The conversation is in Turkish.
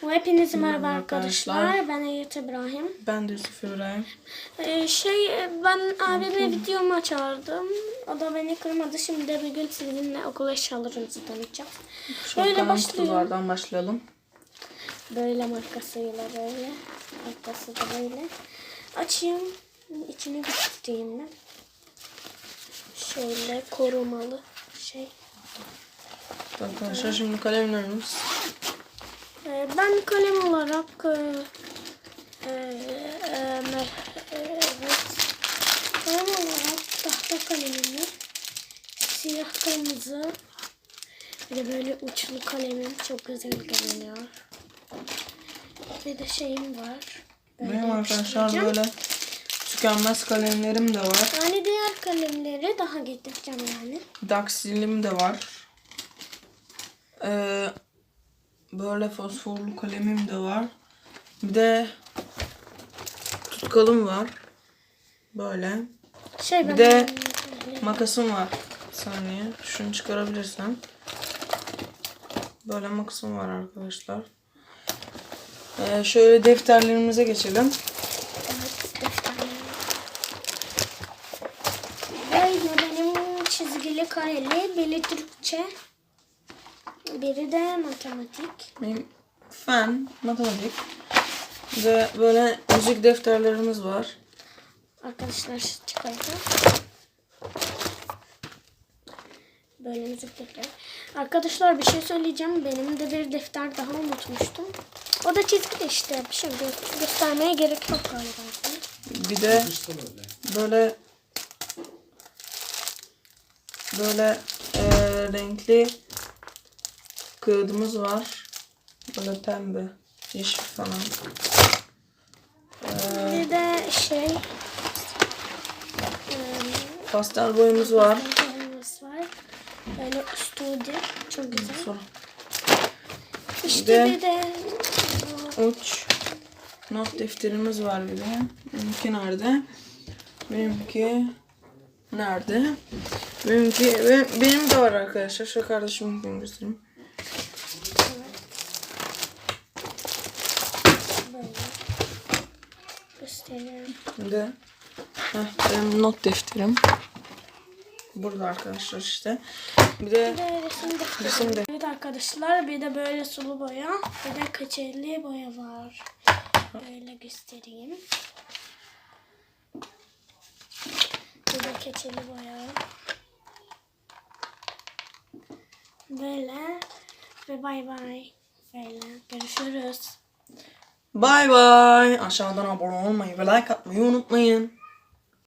Hepinize merhaba Merhaba arkadaşlar. arkadaşlar. Ben Eyüp İbrahim. Ben de Yusuf İbrahim. Ee, şey ben abime videoma çağırdım. O da beni kırmadı. Şimdi de bir gün sizinle okul eşyalarımızı tanıtacağım. Böyle Şöyle başlayalım. başlayalım. Böyle markasıyla böyle. Markası da böyle. Açayım. İçini göstereyim ben. Şöyle korumalı şey. Arkadaşlar şimdi kalemlerimiz. Ben kalem olarak e, e, e, e, evet, kalem olarak tahta kalemimi siyah kırmızı bir de böyle uçlu kalemim çok güzel görünüyor. Bir de şeyim var. Böyle Benim arkadaşlar böyle tükenmez kalemlerim de var. Yani diğer kalemleri daha getireceğim yani. Daksilim de var. Ee, böyle fosforlu kalemim de var. Bir de tutkalım var. Böyle. Şey Bir ben de makasım var. Bir saniye. Şunu çıkarabilirsem. Böyle makasım var arkadaşlar. Ee, şöyle defterlerimize geçelim. Evet, defterlerim. Böyle benim çizgili kareli, biri Türkçe, biri de matematik. Benim fen, matematik ve böyle müzik defterlerimiz var. Arkadaşlar çıkaracağım. Böyle müzik defteri. Arkadaşlar bir şey söyleyeceğim. Benim de bir defter daha unutmuştum. O da çizgi de işte. Bir şey gö- göstermeye gerek yok galiba. Bir de böyle böyle eee, renkli kağıdımız var. Böyle pembe, yeşil falan. Eee, Bir de şey pastel boyamız var. Kalemimiz var. Böyle studi. Çok güzel. Sonra İşte de- bir de uç not defterimiz var bir de. Benimki nerede? Benimki nerede? Benimki ve benim de var arkadaşlar. Şu kardeşimin göstereyim. böyle gösteriyorum. Bir de heh, benim not defterim. Burada arkadaşlar işte. Bir de Bir de resim defteri. resim de Evet arkadaşlar bir de böyle sulu boya. Bir de keçeli boya var. Böyle göstereyim. Bir de keçeli boya. Böyle ve bay bay. Böyle görüşürüz. Bay bay. Aşağıdan abone olmayı ve like atmayı unutmayın.